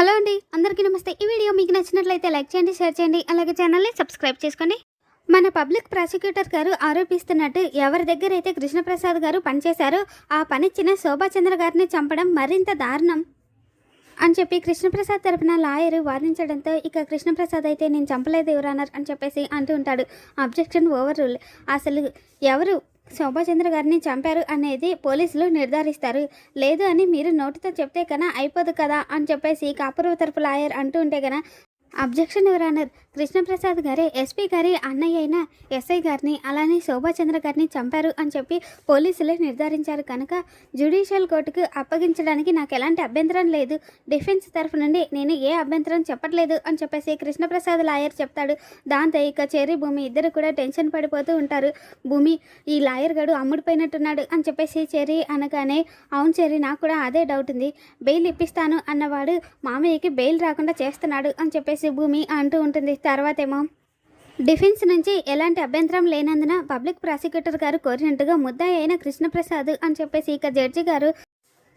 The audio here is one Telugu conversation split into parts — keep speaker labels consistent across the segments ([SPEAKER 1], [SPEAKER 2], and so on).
[SPEAKER 1] హలో అండి అందరికీ నమస్తే. ఈ వీడియో మీకు నచ్చినట్లయితే లైక్ చేయండి షేర్ చేయండి అలాగే ఛానల్ని సబ్స్క్రైబ్ చేసుకోండి. మన పబ్లిక్ ప్రాసిక్యూటర్ గారు ఆరోపిస్తున్నట్టు ఎవరి దగ్గర అయితే కృష్ణప్రసాద్ గారు పనిచేశారో ఆ పనిచ్చిన శోభాచంద్ర గారిని చంపడం మరింత దారుణం అని చెప్పి కృష్ణప్రసాద్ తరపున లాయర్ వాదించడంతో ఇక కృష్ణప్రసాద్ అయితే నేను చంపలేదు ఎవరన్నారు అని చెప్పేసి అంటూ ఉంటాడు. Objection overrule. అసలు ఎవరు శోభాచంద్ర గారిని చంపారు అనేది పోలీసులు నిర్ధారిస్తారు. లేదు అని మీరు నోటితో చెప్తే కన్నా అయిపోదు కదా అని చెప్పేసి కాపురవ తరపు లాయర్ అంటూ ఉంటే కన్నా అబ్జెక్షన్ యువరానర్ కృష్ణప్రసాద్ గారే ఎస్పీ గారి అన్నయ్య అయిన ఎస్ఐ గారిని అలానే శోభాచంద్ర గారిని చంపారు అని చెప్పి పోలీసులే నిర్ధారించారు కనుక జ్యుడిషియల్ కోర్టుకు అప్పగించడానికి నాకు ఎలాంటి అభ్యంతరం లేదు. డిఫెన్స్ తరఫు నుండి నేను ఏ అభ్యంతరం చెప్పట్లేదు అని చెప్పేసి కృష్ణప్రసాద్ లాయర్ చెప్తాడు. దాంతో ఇక చెర్రి భూమి ఇద్దరు కూడా టెన్షన్ పడిపోతూ ఉంటారు. భూమి ఈ లాయర్ గడు అమ్ముడిపోయినట్టున్నాడు అని చెప్పేసి చెర్రీ అనగానే అవును చెరి నాకు కూడా అదే డౌట్ ఉంది. బెయిల్ ఇప్పిస్తాను అన్నవాడు మామయ్యకి బెయిల్ రాకుండా చేస్తున్నాడు అని చెప్పేసి భూమి అంటూ ఉంటుంది. తర్వాతేమో డిఫెన్స్ నుంచి ఎలాంటి అభ్యంతరం లేనందున పబ్లిక్ ప్రాసిక్యూటర్ గారు కోరినట్టుగా ముద్దాయి అయిన కృష్ణప్రసాద్ అని చెప్పేసి ఇక జడ్జి గారు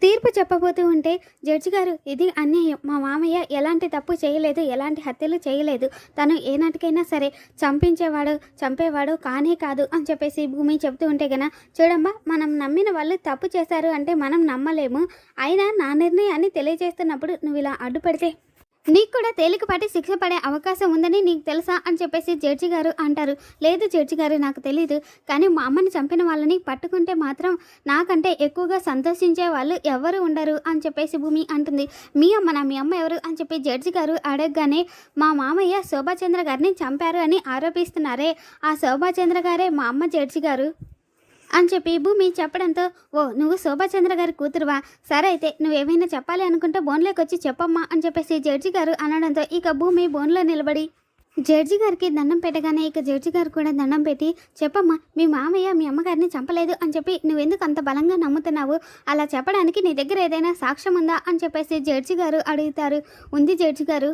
[SPEAKER 1] తీర్పు చెప్పబోతూ ఉంటే జడ్జి గారు ఇది అన్యాయం. మా మామయ్య ఎలాంటి తప్పు చేయలేదు ఎలాంటి హత్యలు చేయలేదు. తను ఏనాటికైనా సరే చంపించేవాడు చంపేవాడు కానే కాదు అని చెప్పేసి భూమి చెప్తూ ఉంటే గన చూడమ్మా మనం నమ్మిన వాళ్ళు తప్పు చేశారు అంటే మనం నమ్మలేము. అయినా నా నిర్ణయాన్ని తెలియజేస్తున్నప్పుడు నువ్వు ఇలా అడ్డుపడితే నీకు కూడా తేలికపాటి శిక్ష పడే అవకాశం ఉందని నీకు తెలుసా అని చెప్పేసి జడ్జి గారు అంటారు. లేదు జడ్జి గారు నాకు తెలియదు కానీ మా అమ్మని చంపిన వాళ్ళని పట్టుకుంటే మాత్రం నాకంటే ఎక్కువగా సంతోషించే వాళ్ళు ఎవరు ఉండరు అని చెప్పేసి భూమి అంటుంది. మీ అమ్మ నా మీ అమ్మ ఎవరు అని చెప్పి జడ్జి గారు అడగగానే మా మామయ్య శోభాచంద్ర గారిని చంపారు అని ఆరోపిస్తున్నారే. ఆ శోభాచంద్ర గారే మా అమ్మ జడ్జి గారు. అని చెప్పి భూమి చెప్పడంతో ఓ నువ్వు శోభాచంద్ర గారి కూతురువా? సరే అయితే నువ్వేమైనా చెప్పాలి అనుకుంటే బోన్లోకి వచ్చి చెప్పమ్మా అని చెప్పేసి జడ్జి గారు అనడంతో ఇక భూమి బోన్లో నిలబడి జడ్జి గారికి దండం పెట్టగానే ఇక జడ్జి గారు కూడా దండం పెట్టి చెప్పమ్మా మీ మామయ్య మీ అమ్మగారిని చంపలేదు అని చెప్పి నువ్వెందుకు అంత బలంగా నమ్ముతున్నావు? అలా చెప్పడానికి నీ దగ్గర ఏదైనా సాక్ష్యం ఉందా? అని చెప్పేసి జడ్జి గారు అడుగుతారు. ఉంది జడ్జి గారు.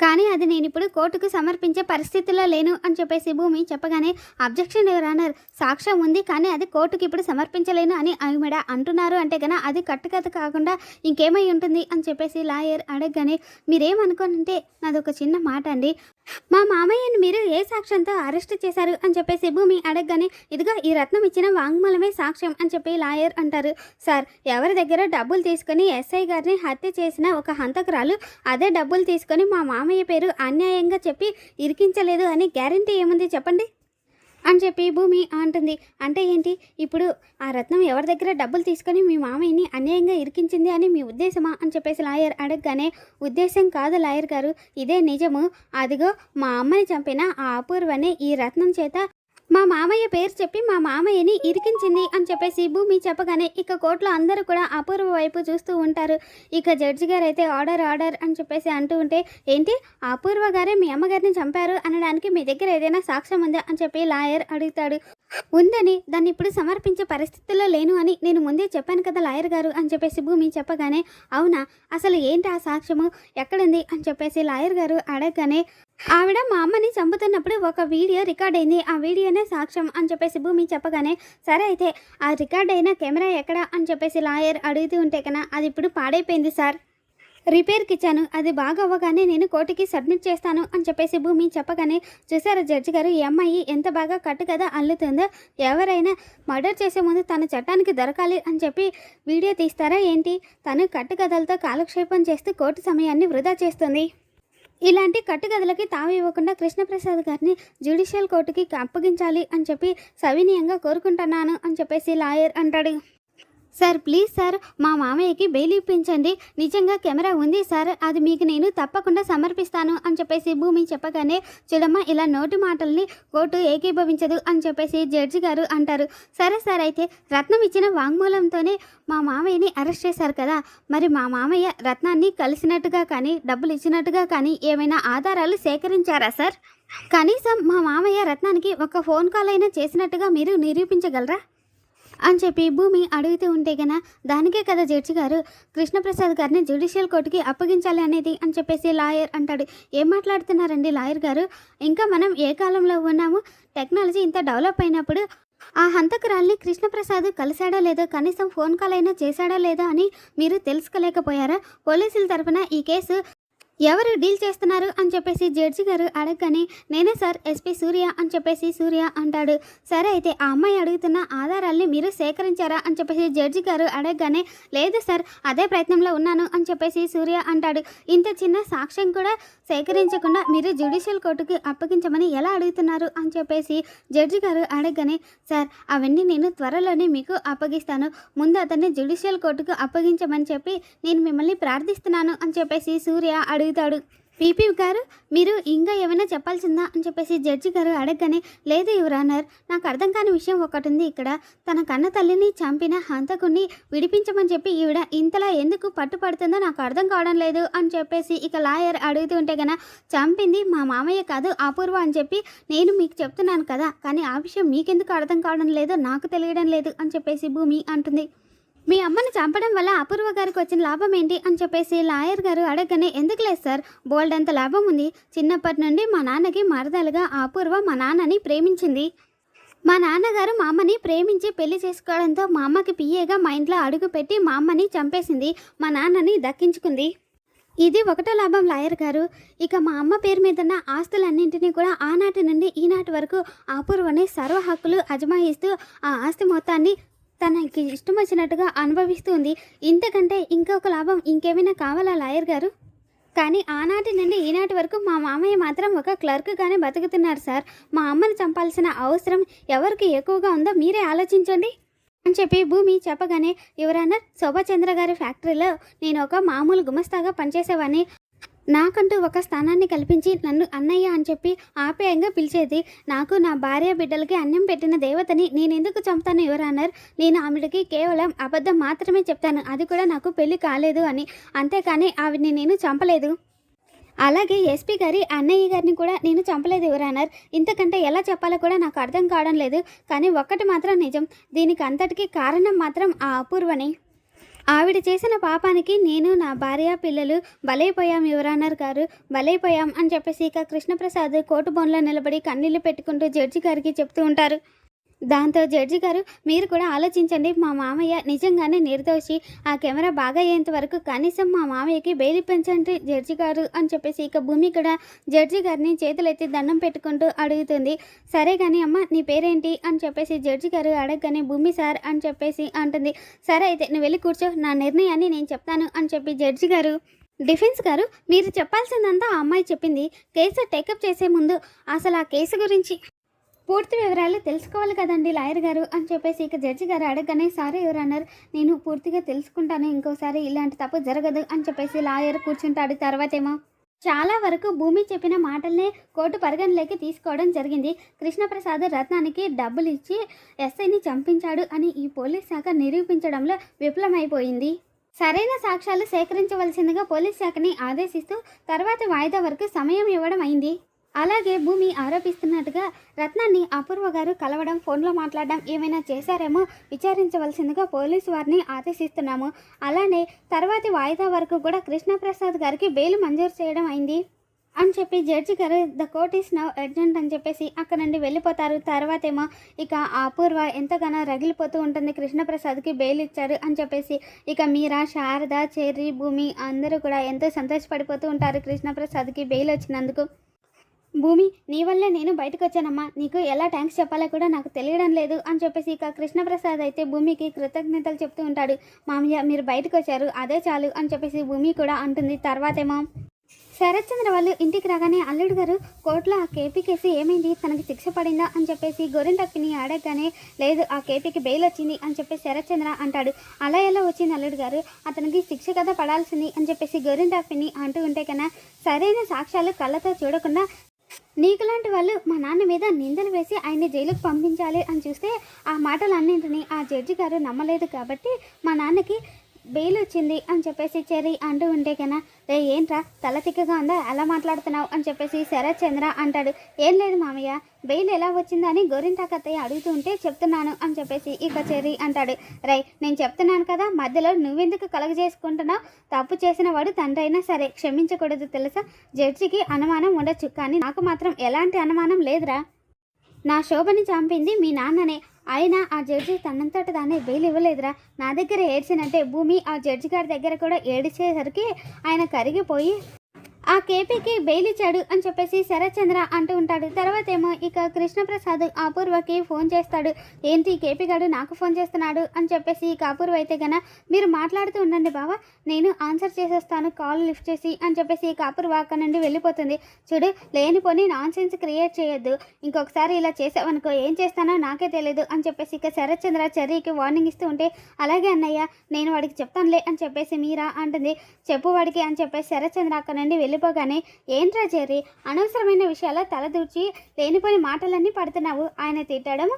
[SPEAKER 1] కానీ అది నేను ఇప్పుడు కోర్టుకు సమర్పించే పరిస్థితిలో లేను అని చెప్పేసి భూమి చెప్పగానే అబ్జెక్షన్ ఎవరన్నారు సాక్ష్యం ఉంది కానీ అది కోర్టుకి ఇప్పుడు సమర్పించలేను అని ఆమెడ అంటున్నారు అంటే కన్నా అది కట్టుకథ కాకుండా ఇంకేమై ఉంటుంది? అని చెప్పేసి లాయర్ అడగగానే మీరేమనుకోనంటే నాది ఒక చిన్న మాట అండి మా మామయ్యను మీరు ఏ సాక్ష్యంతో అరెస్ట్ చేశారు? అని చెప్పేసి భూమి అడగగానే ఇదిగో ఈ రత్నం ఇచ్చిన వాంగ్మూలమే సాక్ష్యం అని చెప్పి లాయర్ అంటారు. సార్ ఎవరి దగ్గర డబ్బులు తీసుకొని ఎస్ఐ గారిని హత్య చేసిన ఒక హంతకురాలు అదే డబ్బులు తీసుకొని మా మామ రామయ్య పేరు అన్యాయంగా చెప్పి ఇరికించలేదు అని గ్యారంటీ ఏముంది చెప్పండి? అని చెప్పి భూమి అంటుంది. అంటే ఏంటి? ఇప్పుడు ఆ రత్నం ఎవరి దగ్గర డబ్బులు తీసుకొని మీ మామయ్యని అన్యాయంగా ఇరికించింది అని మీ ఉద్దేశమా? అని చెప్పేసి లాయర్ అడగగానే ఉద్దేశం కాదు లాయర్ గారు. ఇదే నిజము. అదిగో మా అమ్మని చంపిన ఆ అపూర్వని ఈ రత్నం చేత మా మామయ్య పేరు చెప్పి మా మామయ్యని ఇరికించింది అని చెప్పేసి భూమి చెప్పగానే ఇక కోర్టులో అందరూ కూడా అపూర్వ వైపు చూస్తూ ఉంటారు. ఇక జడ్జి గారు అయితే ఆర్డర్ ఆర్డర్ అని చెప్పేసి అంటూ ఉంటే ఏంటి? అపూర్వ గారే మీ అమ్మగారిని చంపారు అనడానికి మీ దగ్గర ఏదైనా సాక్ష్యం ఉందా? అని చెప్పి లాయర్ అడుగుతాడు. ఉందని దాన్ని ఇప్పుడు సమర్పించే పరిస్థితుల్లో లేను అని నేను ముందే చెప్పాను కదా లాయర్ గారు అని చెప్పేసి భూమి చెప్పగానే అవునా? అసలు ఏంటి ఆ సాక్ష్యము? ఎక్కడుంది? అని చెప్పేసి లాయర్ గారు అడగగానే ఆవిడ మా అమ్మని చంపుతున్నప్పుడు ఒక వీడియో రికార్డ్ అయింది. ఆ వీడియోనే సాక్ష్యం అని చెప్పేసి భూమి చెప్పగానే సరే అయితే ఆ రికార్డ్ అయిన కెమెరా ఎక్కడ? అని చెప్పేసి లాయర్ అడుగుతూ ఉంటే కన్నా అది ఇప్పుడు పాడైపోయింది సార్. రిపేర్కి ఇచ్చాను. అది బాగా అవ్వగానే నేను కోర్టుకి సబ్మిట్ చేస్తాను అని చెప్పేసి భూమి చెప్పగానే చూసారా జడ్జి గారు ఈ అమ్మాయి ఎంత బాగా కట్టు కదా అల్లుతుందో. ఎవరైనా మర్డర్ చేసే ముందు తన చట్టానికి దొరకాలి అని చెప్పి వీడియో తీస్తారా ఏంటి? తను కట్టుకథలతో కాలక్షేపం చేస్తూ కోర్టు సమయాన్ని వృధా చేస్తుంది. ఇలాంటి కట్టుగదలకి తావు ఇవ్వకుండా కృష్ణప్రసాద్ గారిని జ్యుడిషియల్ కోర్టుకి అప్పగించాలి అని చెప్పి సవినీయంగా కోరుకుంటున్నాను అని చెప్పేసి లాయర్ అంటాడు. సార్ ప్లీజ్ సార్ మా మామయ్యకి బెయిల్ ఇప్పించండి. నిజంగా కెమెరా ఉంది సార్ అది మీకు నేను తప్పకుండా సమర్పిస్తాను అని చెప్పేసి భూమి చెప్పగానే చూడమ్మ ఇలా నోటి మాటల్ని కోర్టు ఏకీభవించదు అని చెప్పేసి జడ్జి గారు అంటారు. సరే సార్ అయితే రత్నం ఇచ్చిన వాంగ్మూలంతోనే మా మామయ్యని అరెస్ట్ చేశారు కదా. మరి మా మామయ్య రత్నాన్ని కలిసినట్టుగా కానీ డబ్బులు ఇచ్చినట్టుగా కానీ ఏమైనా ఆధారాలు సేకరించారా సార్? కనీసం మా మామయ్య రత్నానికి ఒక ఫోన్ కాల్ అయినా చేసినట్టుగా మీరు నిరూపించగలరా? అని చెప్పి భూమి అడుగుతూ ఉంటే గన దానికే కదా జడ్జి గారు కృష్ణప్రసాద్ గారిని జ్యుడిషియల్ కోర్టుకి అప్పగించాలి అనేది అని చెప్పేసి లాయర్ అంటాడు. ఏం మాట్లాడుతున్నారండి లాయర్ గారు? ఇంకా మనం ఏ కాలంలో ఉన్నాము? టెక్నాలజీ ఇంత డెవలప్ అయినప్పుడు ఆ హంతకురాల్ని కృష్ణప్రసాద్ కలిశాడో లేదో కనీసం ఫోన్ కాల్ అయినా చేశాడో లేదో అని మీరు తెలుసుకోలేకపోయారా? పోలీసుల తరపున ఈ కేసు ఎవరు డీల్ చేస్తున్నారు అని చెప్పేసి జడ్జి గారు అడగగానే నేనే సార్ ఎస్పీ సూర్య అని చెప్పేసి సూర్య అంటాడు. సరే అయితే ఆ అమ్మాయి అడుగుతున్న ఆధారాల్ని మీరు సేకరించారా అని చెప్పేసి జడ్జి గారు అడగగానే లేదు సార్ అదే ప్రయత్నంలో ఉన్నాను అని చెప్పేసి సూర్య అంటాడు. ఇంత చిన్న సాక్ష్యం కూడా సేకరించకుండా మీరు జ్యుడిషియల్ కోర్టుకి అప్పగించమని ఎలా అడుగుతున్నారు అని చెప్పేసి జడ్జి గారు అడగగానే సార్ అవన్నీ నేను త్వరలోనే మీకు అప్పగిస్తాను. ముందు అతన్ని జ్యుడిషియల్ కోర్టుకు అప్పగించమని చెప్పి నేను మిమ్మల్ని ప్రార్థిస్తున్నాను అని చెప్పేసి సూర్య అడుగు అడుగుతాడు. పీపీ గారు మీరు ఇంకా ఏమైనా చెప్పాల్సిందా? అని చెప్పేసి జడ్జి గారు అడగగానే లేదు యువరానర్ నాకు అర్థం కాని విషయం ఒకటి ఉంది ఇక్కడ. తన కన్న తల్లిని చంపిన హంతకుణ్ణి విడిపించమని చెప్పి ఈవిడ ఇంతలా ఎందుకు పట్టుపడుతుందో నాకు అర్థం కావడం లేదు అని చెప్పేసి ఇక లాయర్ అడుగుతూ ఉంటే గన చంపింది మా మామయ్య కాదు అపూర్వ అని చెప్పి నేను మీకు చెప్తున్నాను కదా కానీ ఆ విషయం మీకెందుకు అర్థం కావడం లేదు నాకు తెలియడం లేదు అని చెప్పేసి భూమి అంటుంది. మీ అమ్మని చంపడం వల్ల అపూర్వ గారికి వచ్చిన లాభం ఏంటి అని చెప్పేసి లాయర్ గారు అడగనే ఎందుకు లేదు సార్? బోల్డ్ అంత లాభం ఉంది. చిన్నప్పటి నుండి మా నాన్నకి మరదలుగా అపూర్వ మా నాన్నని ప్రేమించింది. మా నాన్నగారు మా అమ్మని ప్రేమించి పెళ్ళి చేసుకోవడంతో మా అమ్మకి పియ్యేగా మా ఇంట్లో అడుగు పెట్టి మా అమ్మని చంపేసింది. మా నాన్నని దక్కించుకుంది. ఇది ఒకటో లాభం లాయర్ గారు. ఇక మా అమ్మ పేరు మీద ఉన్న ఆస్తులన్నింటినీ కూడా ఆనాటి నుండి ఈనాటి వరకు అపూర్వని సర్వ హక్కులు అజమాయిస్తూ ఆ ఆస్తి మొత్తాన్ని తనకి ఇష్టం వచ్చినట్టుగా అనుభవిస్తుంది. ఇంతకంటే ఇంకొక లాభం ఇంకేమైనా కావాలా లాయర్ గారు? కానీ ఆనాటి నుండి ఈనాటి వరకు మా మామయ్య మాత్రం ఒక క్లర్క్గానే బతుకుతున్నారు సార్. మా అమ్మని చంపాల్సిన అవసరం ఎవరికి ఎక్కువగా ఉందో మీరే ఆలోచించండి. అని చెప్పి భూమి చెప్పగానే ఎవరన్నా శోభాచంద్ర గారి ఫ్యాక్టరీలో నేను ఒక మామూలు గుమస్తాగా పనిచేసేవాడిని నాకంటూ ఒక స్థానాన్ని కల్పించి నన్ను అన్నయ్య అని చెప్పి ఆప్యాయంగా పిలిచేది. నాకు నా భార్య బిడ్డలకి అన్నం పెట్టిన దేవతని నేను ఎందుకు చంపుతాను ఎవరన్నారు నేను ఆవిడకి కేవలం అబద్ధం మాత్రమే చెప్తాను. అది కూడా నాకు పెళ్ళి కాలేదు అని. అంతేకాని ఆవిడని నేను చంపలేదు. అలాగే ఎస్పీ గారి అన్నయ్య గారిని కూడా నేను చంపలేదు ఎవరన్నారు ఇంతకంటే ఎలా చెప్పాలో కూడా నాకు అర్థం కావడం లేదు. కానీ ఒక్కటి మాత్రం నిజం. దీనికి అంతటికీ కారణం మాత్రం ఆ అపూర్వని. ఆవిడ చేసిన పాపానికి నేను నా భార్య పిల్లలు బలైపోయాం యువరానర్ గారు. బలైపోయాం అని చెప్పేసి ఇక కృష్ణప్రసాద్ కోర్టు బొన్లో నిలబడి కన్నీళ్ళు పెట్టుకుంటూ జడ్జి గారికి చెప్తూ ఉంటారు. దాంతో జడ్జి గారు మీరు కూడా ఆలోచించండి. మా మామయ్య నిజంగానే నిర్దోషి. ఆ కెమెరా బాగా అయ్యేంత వరకు కనీసం మా మామయ్యకి బెయిల్ పెంచండి జడ్జి గారు అని చెప్పేసి ఇక భూమి కూడా జడ్జి గారిని చేతులెత్తి దండం పెట్టుకుంటూ అడుగుతుంది. సరే కానీ అమ్మ నీ పేరేంటి? అని చెప్పేసి జడ్జి గారు అడగగానే భూమి సార్ అని చెప్పేసి అంటుంది. సరే అయితే నువ్వు వెళ్ళి కూర్చో. నా నిర్ణయాన్ని నేను చెప్తాను అని చెప్పి జడ్జి గారు. డిఫెన్స్ గారు మీరు చెప్పాల్సిందంతా ఆ అమ్మాయి చెప్పింది. కేసు టేకప్ చేసే ముందు అసలు ఆ కేసు గురించి పూర్తి వివరాలు తెలుసుకోవాలి కదండి లాయర్ గారు అని చెప్పేసి ఇక జడ్జి గారు అడగగానే సారీ ఎవరు అన్నారు నేను పూర్తిగా తెలుసుకుంటాను. ఇంకోసారి ఇలాంటి తప్పు జరగదు అని చెప్పేసి లాయర్ కూర్చుంటాడు. తర్వాతేమో చాలా వరకు భూమి చెప్పిన మాటల్నే కోర్టు పరిగణలోకి తీసుకోవడం జరిగింది. కృష్ణప్రసాద్ రత్నానికి డబ్బులు ఇచ్చి ఎస్ఐని చంపించాడు అని ఈ పోలీస్ శాఖ నిరూపించడంలో విఫలమైపోయింది. సరైన సాక్ష్యాలు సేకరించవలసిందిగా పోలీస్ శాఖని ఆదేశిస్తూ తర్వాత వాయిదా వరకు సమయం ఇవ్వడం అయింది. అలాగే భూమి ఆరోపిస్తున్నట్టుగా రత్నాన్ని అపూర్వ గారు కలవడం ఫోన్లో మాట్లాడడం ఏమైనా చేశారేమో విచారించవలసిందిగా పోలీసు వారిని ఆదేశిస్తున్నాము. అలానే తర్వాతి వాయిదా వరకు కూడా కృష్ణప్రసాద్ గారికి బెయిల్ మంజూరు చేయడం అయింది అని చెప్పి జడ్జి గారు the court is now urgent అని చెప్పేసి అక్కడ నుండి వెళ్ళిపోతారు. తర్వాతేమో ఇక అపూర్వ ఎంతగానో రగిలిపోతూ ఉంటుంది. కృష్ణప్రసాద్కి బెయిల్ ఇచ్చారు అని చెప్పేసి ఇక మీరా శారద చెర్రి భూమి అందరూ కూడా ఎంతో సంతోషపడిపోతూ ఉంటారు. కృష్ణప్రసాద్కి బెయిల్ వచ్చినందుకు భూమి నీ వల్లే నేను బయటకు వచ్చానమ్మా నీకు ఎలా థ్యాంక్స్ చెప్పాలో కూడా నాకు తెలియడం లేదు అని చెప్పేసి ఇక కృష్ణప్రసాద్ అయితే భూమికి కృతజ్ఞతలు చెప్తూ ఉంటాడు. మామయ్య మీరు బయటకు వచ్చారు అదే చాలు అని చెప్పేసి భూమి కూడా అంటుంది. తర్వాతేమో శరత్చంద్ర వాళ్ళు ఇంటికి రాగానే అల్లుడు గారు కోర్టులో ఆ కేపీ కేసు ఏమైంది? తనకి శిక్ష పడిందా? అని చెప్పేసి గోరింటప్పిని అడగగానే లేదు ఆ కేపీకి బెయిల్ వచ్చింది అని చెప్పేసి శరత్చంద్ర అంటాడు. అలా ఎలా వచ్చింది అల్లుడు గారు? అతనికి శిక్ష కదా పడాల్సింది అని చెప్పేసి గోరింటప్పిని అంటూ ఉంటే కన్నా సరైన సాక్ష్యాలు కళ్ళతో చూడకుండా నీకులాంటి వాళ్ళు మా నాన్న మీద నిందలు వేసి ఆయన్ని జైలుకు పంపించాలి అని చూస్తే ఆ మాటలన్నింటినీ ఆ జడ్జి గారు నమ్మలేదు కాబట్టి మా నాన్నకి బెయిల్ వచ్చింది అని చెప్పేసి చెర్రీ అంటూ ఉంటే కన్నా రే ఏంట్రా? తల తిక్కగా ఉందా? ఎలా మాట్లాడుతున్నావు? అని చెప్పేసి శరత్ చంద్ర అంటాడు. ఏం లేదు మామయ్య బెయిల్ ఎలా వచ్చిందని గోరింటాకత్తయ్య అడుగుతూ ఉంటే చెప్తున్నాను అని చెప్పేసి ఇక చెర్రీ అంటాడు. రై నేను చెప్తున్నాను కదా మధ్యలో నువ్వెందుకు కలగజేసుకుంటున్నావు? తప్పు చేసిన వాడు తండ్రి అయినా సరే క్షమించకూడదు తెలుసా? జడ్జికి అనుమానం ఉండొచ్చు కానీ నాకు మాత్రం ఎలాంటి అనుమానం లేదురా. నా శోభని చంపింది మీ నాన్ననే. అయినా ఆ జడ్జి తనంతట తానే బెయిల్ ఇవ్వలేదురా నా దగ్గర ఏడ్చినంటే భూమి ఆ జడ్జి గారి దగ్గర కూడా ఏడిచేసరికి ఆయన కరిగిపోయి ఆ కేపీకి బెయిలిచ్చాడు అని చెప్పేసి శరత్చంద్ర అంటూ ఉంటాడు. తర్వాత ఏమో ఇక కృష్ణప్రసాద్ అపూర్వకి ఫోన్ చేస్తాడు. ఏంటి కేపీ గారు నాకు ఫోన్ చేస్తున్నాడు అని చెప్పేసి ఇక అపూర్వ అయితే గన మీరు మాట్లాడుతూ ఉండండి బావా నేను ఆన్సర్ చేసేస్తాను కాల్ లిఫ్ట్ చేసి అని చెప్పేసి ఇక అపూర్వ అక్కడ నుండి వెళ్ళిపోతుంది. చూడు లేనిపోని నాన్ సెన్స్ క్రియేట్ చేయొద్దు. ఇంకొకసారి ఇలా చేసావనుకో ఏం చేస్తానో నాకే తెలియదు అని చెప్పేసి ఇక శరత్చంద్ర చెర్రీకి వార్నింగ్ ఇస్తూ ఉంటే అలాగే అన్నయ్య నేను వాడికి చెప్తానులే అని చెప్పేసి మీరా అంటుంది. చెప్పు వాడికి అని చెప్పేసి శరత్చంద్ర అక్కడ నుండి వెళ్ళి వెళ్ళిపోగానే ఏంట్రా చెర్రీ అనవసరమైన విషయాల తలదూర్చి లేనిపోని మాటలన్నీ పడుతున్నావు. ఆయన తిట్టడం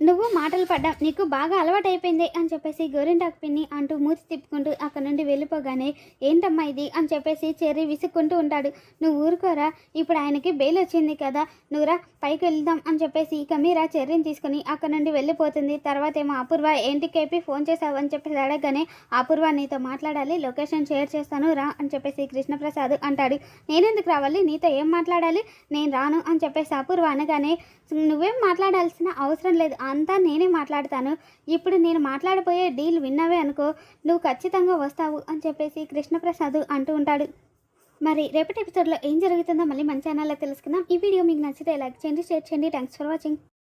[SPEAKER 1] నువ్వు మాటలు పడ్డా నీకు బాగా అలవాటైపోయింది అని చెప్పేసి గోరింటాకు పిన్ని అంటూ మూతి తిప్పుకుంటూ అక్కడ నుండి వెళ్ళిపోగానే ఏంటమ్మా ఇది? అని చెప్పేసి చెర్రీ విసుక్కుంటూ ఉంటాడు. నువ్వు ఊరుకోరా ఇప్పుడు ఆయనకి బెయిల్ వచ్చింది కదా నువ్వురా పైకి వెళ్దాం అని చెప్పేసి ఇక మీరా చెర్రీని తీసుకుని అక్కడ నుండి వెళ్ళిపోతుంది. తర్వాత ఏమో అపూర్వ ఏంటి కేపి ఫోన్ చేసావు అని చెప్పేసి అడగగానే అపూర్వ నీతో మాట్లాడాలి లొకేషన్ షేర్ చేస్తాను రా అని చెప్పేసి కృష్ణప్రసాద్ అంటాడు. నేనెందుకు రావాలి? నీతో ఏం మాట్లాడాలి? నేను రాను అని చెప్పేసి అపూర్వ అనగానే నువ్వేం మాట్లాడాల్సిన అవసరం లేదు అంతా నేనే మాట్లాడతాను. ఇప్పుడు నేను మాట్లాడబోయే డీల్ విన్నావే అనుకో నువ్వు ఖచ్చితంగా వస్తావు అని చెప్పేసి కృష్ణప్రసాద్ అంటూ ఉంటాడు. మరి రేపటి ఎపిసోడ్లో ఏం జరుగుతుందో మళ్ళీ మన ఛానల్లో తెలుసుకుందాం. ఈ వీడియో మీకు నచ్చితే లైక్ చేయండి షేర్ చేయండి. Thanks for watching